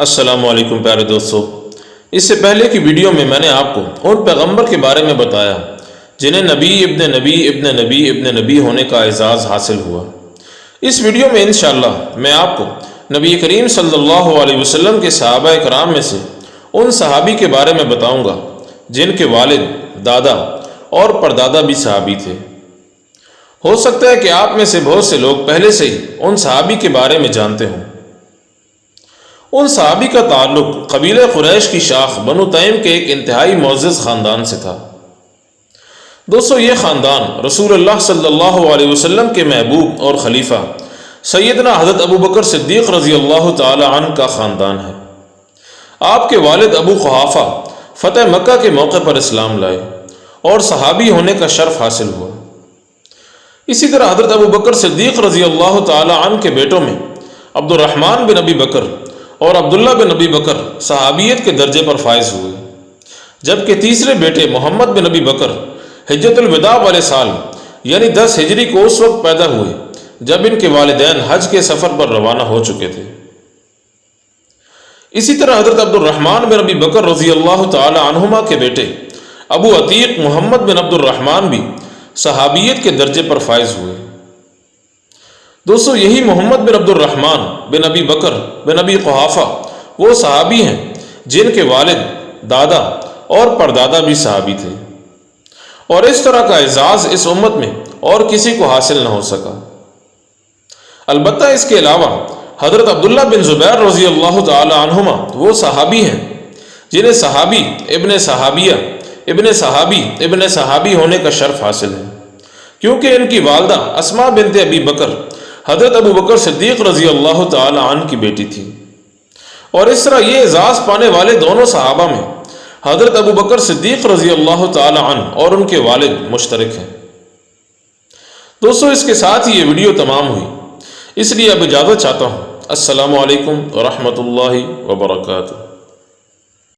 अस्सलाम वालेकुम प्यारे दोस्तों। इससे पहले की वीडियो में मैंने आपको उन पैगंबर के बारे में बताया, जिन्हें नबी इब्न नबी इब्न नबी इब्न नबी होने का एजाज़ हासिल हुआ। इस वीडियो में इन मैं आपको नबी करीम सल्लल्लाहु अलैहि वसल्लम के सहाबा कराम में से उन सहाबी के बारे में बताऊँगा, जिनके वालिद, दादा और परदादा भी सहाबी थे। हो सकता है कि आप में से बहुत से लोग पहले से ही उन सहाबी के बारे में जानते हों। उन सहाबी का ताल्लुक कबील कुरैश की शाख बनु तैम के एक इंतहाई मोज़ ख़ानदान से था। दोस्तों, ये ख़ानदान रसूलुल्लाह सल्लल्लाहु अलैहि वसल्लम के महबूब और खलीफा सैदना हज़रत अबू बकर सिद्दीक़ रज़ी अल्लाह तन का ख़ानदान है। आपके वालिद अबू खहाफ़ा फ़तेह मक्का के मौके पर इस्लाम लाए और सहाबी होने का शर्फ हासिल हुआ। इसी तरह हज़रत अबू बकर सिद्दीक़ रज़ी अल्लाह तन के बेटों में अब्दुलरहमान बिन अबी बकर और अब्दुल्ला बिन नबी बकर सहाबियत के दर्जे पर फायज हुए। जबकि तीसरे बेटे मोहम्मद बिन नबी बकर हजतुलविदा वाले साल, यानी दस हिजरी को उस वक्त पैदा हुए, जब इनके वालदेन हज के सफ़र पर रवाना हो चुके थे। इसी तरह हज़रत अब्दुलरहमान बिन नबी बकर रज़ी अल्लाह तहुमा के बेटे अबू अतीक मोहम्मद बिन अब्दुलरहमान भी सहाबियत के दर्जे पर फायज हुए। दोस्तों, यही मोहम्मद बिन अब्दुलरहमान बिन अबी बकर बिन अबी कुहाफ़ा, वो सहाबी हैं, जिनके वालिद, दादा और परदादा भी सहाबी थे। और इस तरह का एजाज़ इस उम्मत में और किसी को हासिल न हो सका। अलबत् इसके अलावा हज़रत अब्दुल्ला बिन ज़ुबैर रज़ी अल्लाह तुमा वो सहाबी हैं, जिन्हें सहाबी इबन सहाबिया, इबन सहाबी इबन सहाबी होने का शर्फ हासिल है। क्योंकि इनकी वालदा असमा बिनते अबी बकर हज़रत अबू बकर सिद्दीक रज़ी अल्लाह तन की बेटी थी। और इस तरह ये एजाज़ पाने वाले दोनों सहाबा में हज़रत अबू बकर सिद्दीक रज़ी अल्लाह तन और उनके वालिद मुश्तरक हैं। दोस्तों, इसके साथ ही ये वीडियो तमाम हुई। इसलिए अब इजाज़त चाहता हूँ। असलकम वरहमल वर्का